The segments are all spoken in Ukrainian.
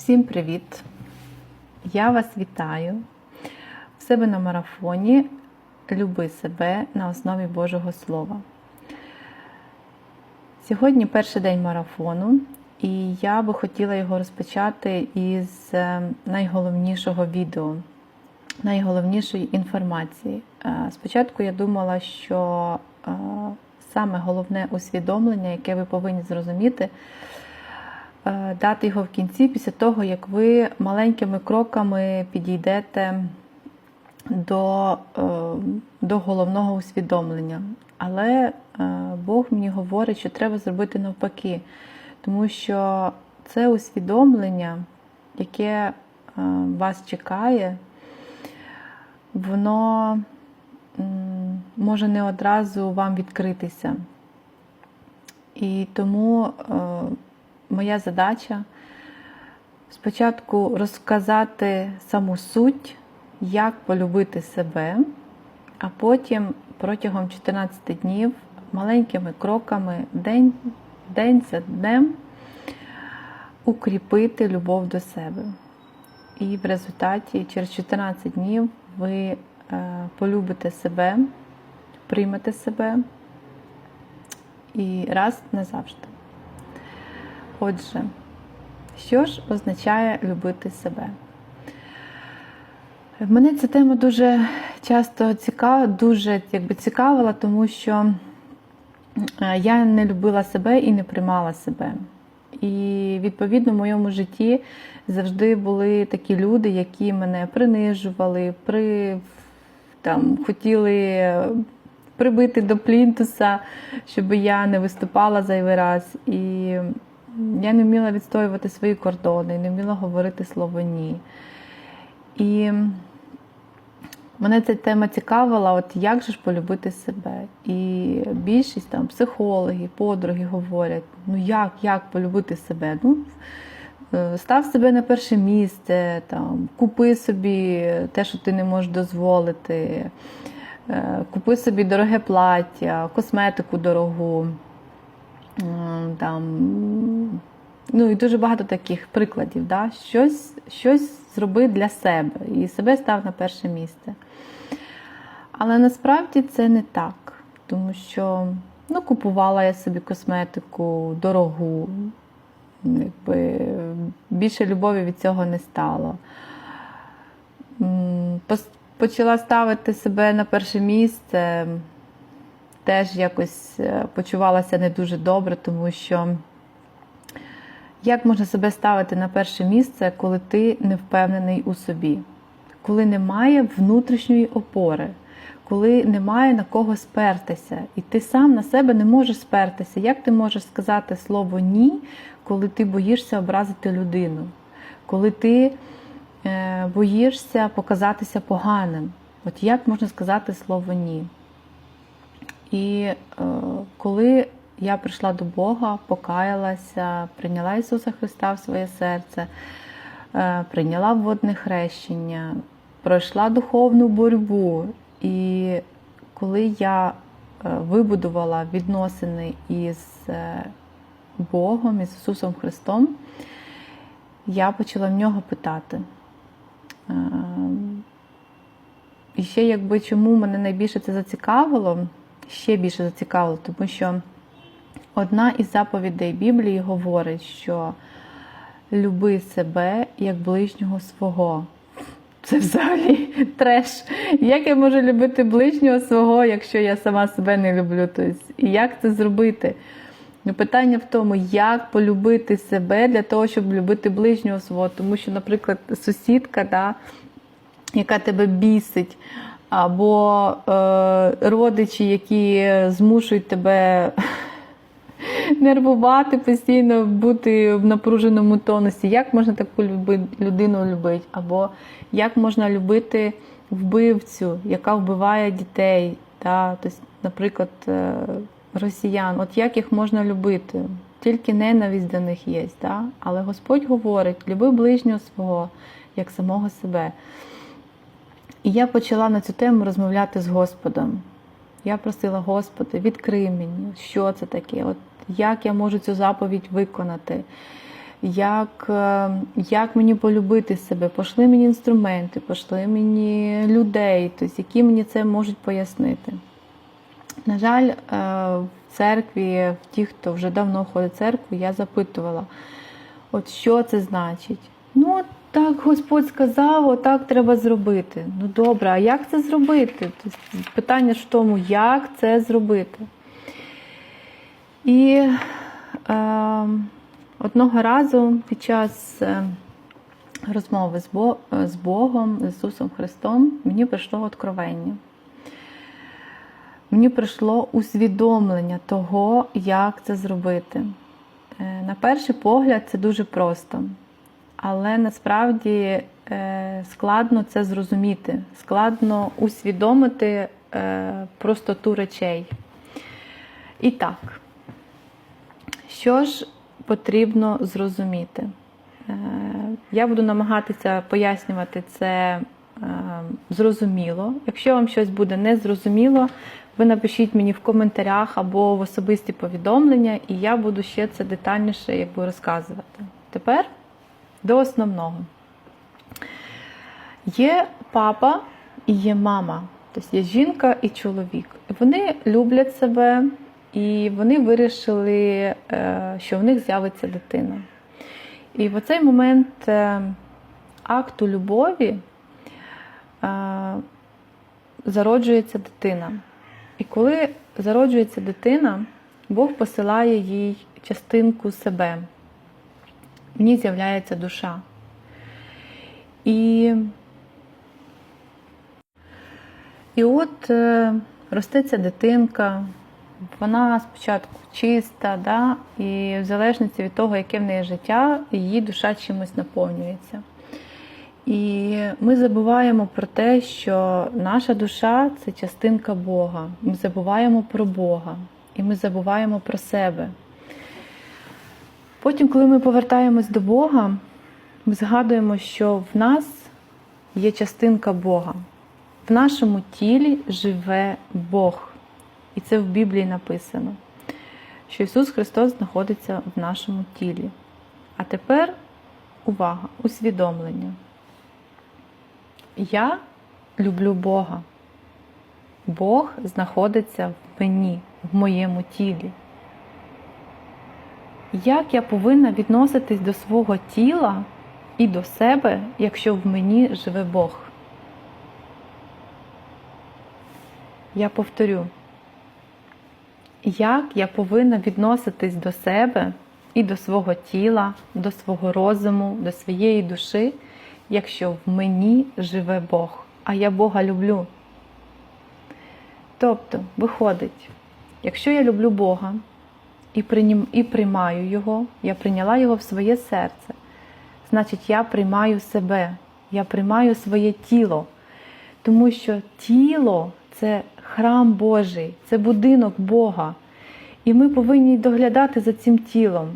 Всім привіт! Я вас вітаю в себе на марафоні Люби себе на основі Божого Слова. Сьогодні перший день марафону, і я би хотіла його розпочати із е, найголовнішого відео, найголовнішої інформації. Е, Спочатку я думала, що е, саме головне усвідомлення, яке ви повинні зрозуміти, дати його в кінці, після того, як ви маленькими кроками підійдете до, е, до головного усвідомлення. Але е, Бог мені говорить, що треба зробити навпаки, тому що це усвідомлення, яке е, вас чекає, воно може не одразу вам відкритися. І тому е, моя задача спочатку розказати саму суть, як полюбити себе, а потім протягом 14 днів маленькими кроками, день, день за днем укріпити любов до себе. І в результаті через 14 днів ви е, полюбите себе, приймете себе і раз назавжди. Отже, що ж означає любити себе? Мене ця тема дуже часто цікава, дуже якби, цікавила, тому що е, я не любила себе і не приймала себе. І відповідно в моєму житті завжди були такі люди, які мене принижували, при, там, хотіли прибити до плінтуса, щоб я не виступала зайвий раз. І я не вміла відстоювати свої кордони, не вміла говорити слово ні. І мене ця тема цікавила, от як же ж полюбити себе. І більшість там психологи, подруги говорять: ну як, як полюбити себе? Ну, е, Став себе на перше місце, там, купи собі те, що ти не можеш дозволити, е, купи собі дороге плаття, косметику дорогу. М, Там, ну і дуже багато таких прикладів. Да? Щось, щось зроби для себе і себе став на перше місце. Але насправді це не так, тому що ну, купувала я собі косметику дорогу, якби, більше любові від цього не стало. Почала ставити себе на перше місце, теж якось е, почувалася не дуже добре, тому що як можна себе ставити на перше місце, коли ти не впевнений у собі, коли немає внутрішньої опори, коли немає на кого спертися, і ти сам на себе не можеш спертися. Як ти можеш сказати слово ні, коли ти боїшся образити людину, коли ти е, боїшся показатися поганим? От як можна сказати слово ні? І е, коли я прийшла до Бога, покаялася, прийняла Ісуса Христа в своє серце, е, прийняла водне хрещення, пройшла духовну боротьбу. І коли я е, вибудувала відносини із е, Богом, із Ісусом Христом, я почала в нього питати. Е, І ще, якби чому мене найбільше це зацікавило, ще більше зацікавило, тому що одна із заповідей Біблії говорить, що люби себе як ближнього свого. Це взагалі треш. Як я можу любити ближнього свого, якщо я сама себе не люблю? Тобто, і як це зробити? Ну, питання в тому, як полюбити себе для того, щоб любити ближнього свого. Тому що, наприклад, сусідка, да, яка тебе бісить, або е, родичі, які змушують тебе нервувати постійно, бути в напруженому тонусі. Як можна таку людину любити? Або як можна любити вбивцю, яка вбиває дітей? Та? Тобто, наприклад, е, росіян. От як їх можна любити? Тільки ненависть до них є. Та? Але Господь говорить: люби ближнього свого, як самого себе. І я почала на цю тему розмовляти з Господом. Я просила, Господи, відкрий мені, що це таке, от як я можу цю заповідь виконати, як, е, як мені полюбити себе. Пошли мені інструменти, пошли мені людей, тобто, які мені це можуть пояснити. На жаль, е, в церкві, в ті, хто вже давно ходить в церкву, я запитувала, от що це значить? Ну, так Господь сказав, отак треба зробити. Ну добре, а як це зробити? Тобто, питання ж в тому, як це зробити. І е, одного разу під час е, розмови з, Бо, з Богом, з Ісусом Христом, мені прийшло откровення. Мені прийшло усвідомлення того, як це зробити. Е, На перший погляд, це дуже просто, але насправді е, складно це зрозуміти, складно усвідомити е, простоту речей. І так, що ж потрібно зрозуміти? Е, Я буду намагатися пояснювати це зрозуміло. Якщо вам щось буде незрозуміло, ви напишіть мені в коментарях або в особисті повідомлення, і я буду ще це детальніше якби, розказувати. Тепер до основного. Є папа і є мама, тобто є жінка і чоловік. Вони люблять себе і вони вирішили, е, що в них з'явиться дитина. І в цей момент е, акту любові е, зароджується дитина. І коли зароджується дитина, Бог посилає їй частинку себе. Ній з'являється душа. І, і от е, росте ця дитинка, вона спочатку чиста, да? і в залежності від того, яке в неї життя, її душа чимось наповнюється. І ми забуваємо про те, що наша душа це частинка Бога. Ми забуваємо про Бога і ми забуваємо про себе. Потім, коли ми повертаємось до Бога, ми згадуємо, що в нас є частинка Бога. В нашому тілі живе Бог. І це в Біблії написано, що Ісус Христос знаходиться в нашому тілі. А тепер увага, усвідомлення. Я люблю Бога. Бог знаходиться в мені, в моєму тілі. Як я повинна відноситись до свого тіла і до себе, якщо в мені живе Бог? Я повторю, як я повинна відноситись до себе і до свого тіла, до свого розуму, до своєї душі, якщо в мені живе Бог, а я Бога люблю. Тобто, виходить, якщо я люблю Бога і, прийнім, і приймаю Його, я прийняла Його в своє серце, значить, я приймаю себе, я приймаю своє тіло, тому що тіло це храм Божий, це будинок Бога. І ми повинні доглядати за цим тілом.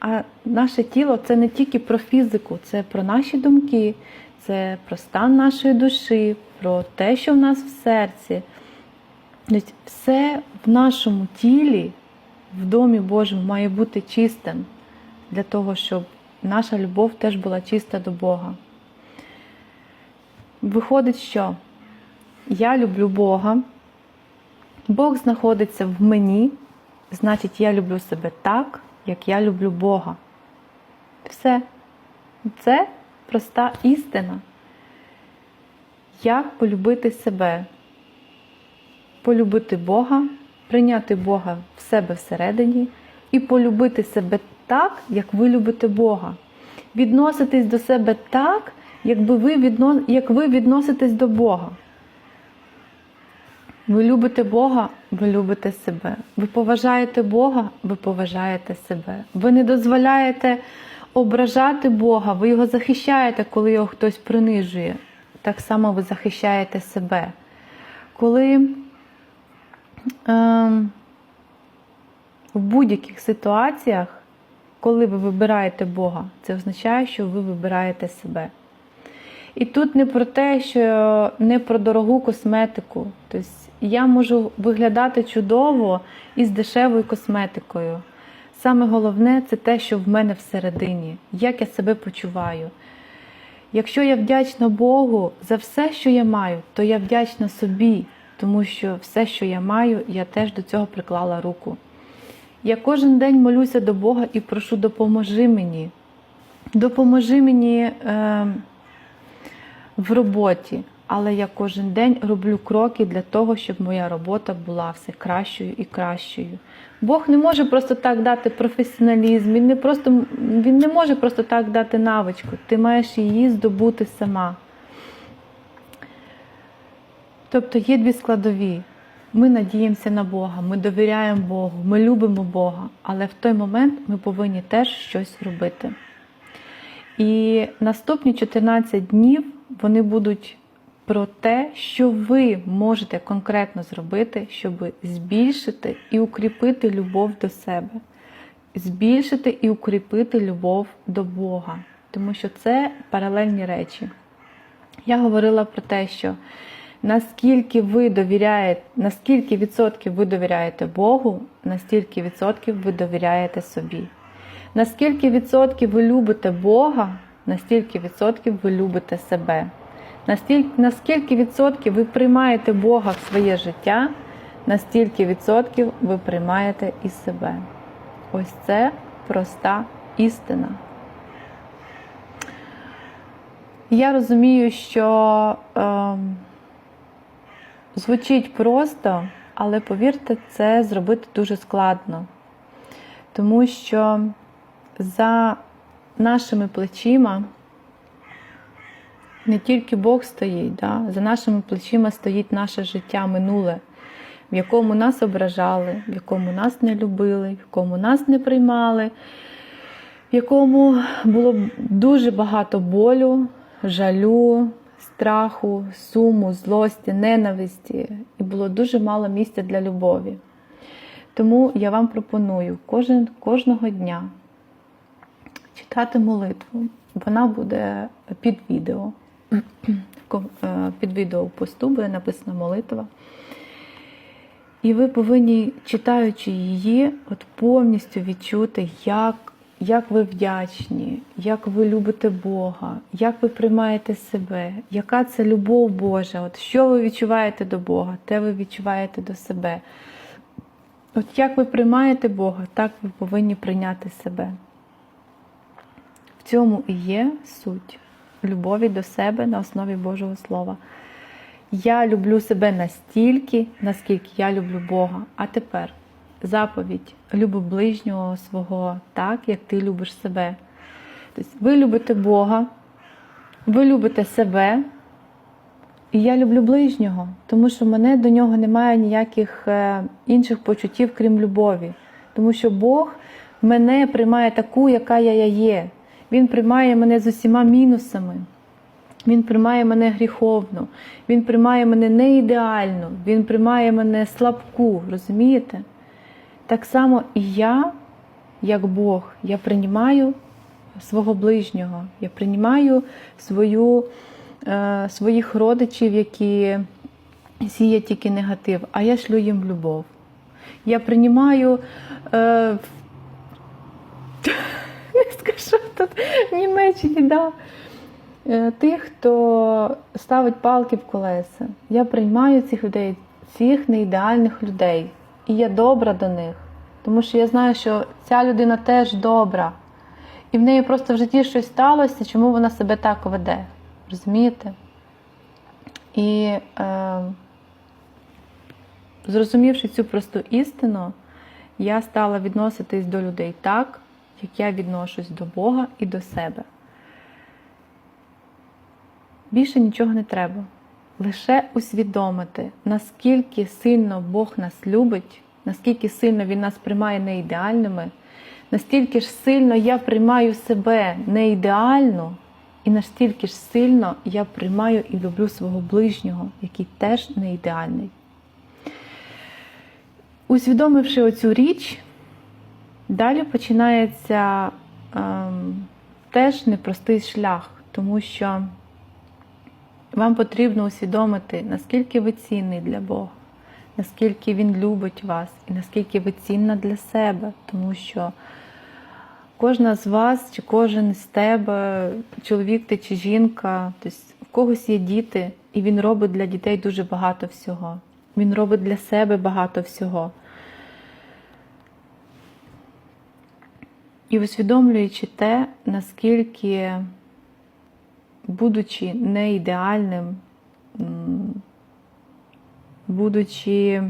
А наше тіло це не тільки про фізику, це про наші думки, це про стан нашої душі, про те, що в нас в серці. Все в нашому тілі, в домі Божому, має бути чистим для того, щоб наша любов теж була чиста до Бога. Виходить, що я люблю Бога, Бог знаходиться в мені, значить, я люблю себе так, як я люблю Бога. Все. Це проста істина. Як полюбити себе? Полюбити Бога, прийняти Бога в себе всередині і полюбити себе так, як ви любите Бога. Відноситись до себе так, якби ви відно... як ви відноситесь до Бога. Ви любите Бога, ви любите себе. Ви поважаєте Бога, ви поважаєте себе. Ви не дозволяєте ображати Бога, ви його захищаєте, коли його хтось принижує. Так само ви захищаєте себе. Коли в будь-яких ситуаціях, коли ви вибираєте Бога, це означає, що ви вибираєте себе. І тут не про те, що не про дорогу косметику. Тобто я можу виглядати чудово із дешевою косметикою. Саме головне це те, що в мене всередині, як я себе почуваю. Якщо я вдячна Богу за все, що я маю, то я вдячна собі, тому що все, що я маю, я теж до цього приклала руку. Я кожен день молюся до Бога і прошу, допоможи мені. Допоможи мені е, в роботі, але я кожен день роблю кроки для того, щоб моя робота була все кращою і кращою. Бог не може просто так дати професіоналізм, він не, просто, він не може просто так дати навичку. Ти маєш її здобути сама. Тобто є дві складові. Ми надіємося на Бога, ми довіряємо Богу, ми любимо Бога, але в той момент ми повинні теж щось робити. І наступні 14 днів вони будуть про те, що ви можете конкретно зробити, щоб збільшити і укріпити любов до себе, збільшити і укріпити любов до Бога, тому що це паралельні речі. Я говорила про те, що наскільки ви довіряєте, наскільки відсотків ви довіряєте Богу, настільки відсотків ви довіряєте собі. Наскільки відсотків ви любите Бога, настільки відсотків ви любите себе. Настільки, наскільки відсотків ви приймаєте Бога в своє життя, настільки відсотків ви приймаєте і себе. Ось це проста істина. Я розумію, що е, звучить просто, але повірте, це зробити дуже складно. Тому що за нашими плечима не тільки Бог стоїть, да? за нашими плечима стоїть наше життя минуле, в якому нас ображали, в якому нас не любили, в якому нас не приймали, в якому було дуже багато болю, жалю, страху, суму, злості, ненависті, і було дуже мало місця для любові. Тому я вам пропоную кожен, кожного дня читати молитву. Вона буде під відео. Під відео посту буде написана молитва. І ви повинні, читаючи її, от повністю відчути, як як ви вдячні, як ви любите Бога, як ви приймаєте себе, яка це любов Божа, от що ви відчуваєте до Бога, те ви відчуваєте до себе. От як ви приймаєте Бога, так ви повинні прийняти себе. В цьому і є суть любові до себе на основі Божого Слова. Я люблю себе настільки, наскільки я люблю Бога. А тепер заповідь люби ближнього свого так, як ти любиш себе. Тобто ви любите Бога, ви любите себе, і я люблю ближнього, тому що в мене до нього немає ніяких інших почуттів, крім любові. Тому що Бог мене приймає таку, яка я є. Він приймає мене з усіма мінусами. Він приймає мене гріховно, він приймає мене не ідеально, він приймає мене слабку, розумієте? Так само і я, як Бог, я приймаю свого ближнього, я приймаю свою, е, своїх родичів, які сіють тільки негатив, а я шлю їм любов. Я приймаю. Е, скажу тут в Німеччині, да. тих, хто ставить палки в колеса. Я приймаю цих людей, цих неідеальних людей. І я добра до них. Тому що я знаю, що ця людина теж добра. І в неї просто в житті щось сталося, чому вона себе так веде. Розумієте? І е, зрозумівши цю просту істину, я стала відноситись до людей так, як я відношусь до Бога і до себе. Більше нічого не треба. Лише усвідомити, наскільки сильно Бог нас любить, наскільки сильно Він нас приймає не ідеальними, настільки ж сильно я приймаю себе не ідеально, і настільки ж сильно я приймаю і люблю свого ближнього, який теж не ідеальний. Усвідомивши оцю річ, Далі починається ем, теж непростий шлях, тому що вам потрібно усвідомити, наскільки ви цінний для Бога, наскільки він любить вас і наскільки ви цінна для себе, тому що кожна з вас, чи кожен з тебе, чоловік ти чи жінка, тобто в когось є діти, і він робить для дітей дуже багато всього. Він робить для себе багато всього. І усвідомлюючи те, наскільки, будучи не ідеальним, будучи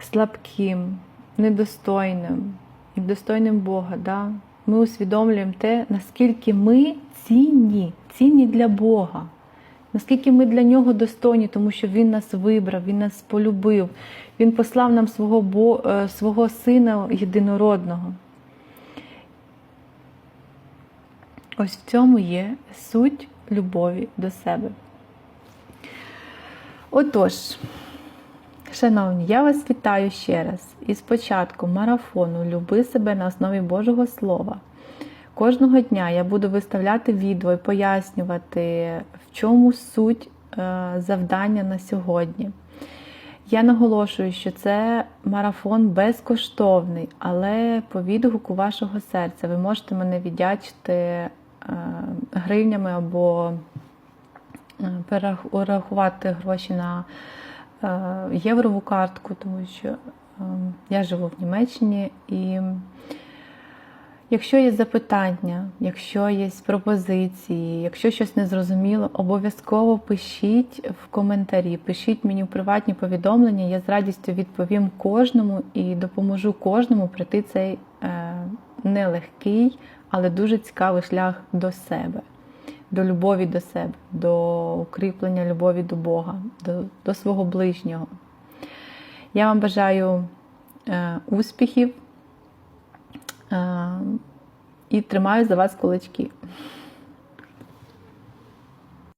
слабким, недостойним, недостойним Бога, да, ми усвідомлюємо те, наскільки ми цінні, цінні для Бога, наскільки ми для нього достойні, тому що Він нас вибрав, Він нас полюбив, Він послав нам свого, е, свого Сина єдинородного. Ось в цьому є суть любові до себе. Отож, шановні, я вас вітаю ще раз із початком марафону Люби себе на основі Божого Слова. Кожного дня я буду виставляти відео і пояснювати, в чому суть е, завдання на сьогодні. Я наголошую, що це марафон безкоштовний, але по відгуку вашого серця ви можете мене віддячити гривнями або е, перерахувати гроші на е, єврову картку, тому що е, я живу в Німеччині і. Якщо є запитання, якщо є пропозиції, якщо щось незрозуміло, обов'язково пишіть в коментарі, пишіть мені в приватні повідомлення. Я з радістю відповім кожному і допоможу кожному пройти цей е, нелегкий, але дуже цікавий шлях до себе, до любові до себе, до укріплення любові до Бога, до, до свого ближнього. Я вам бажаю е, успіхів. Е, І тримаю за вас кулачки.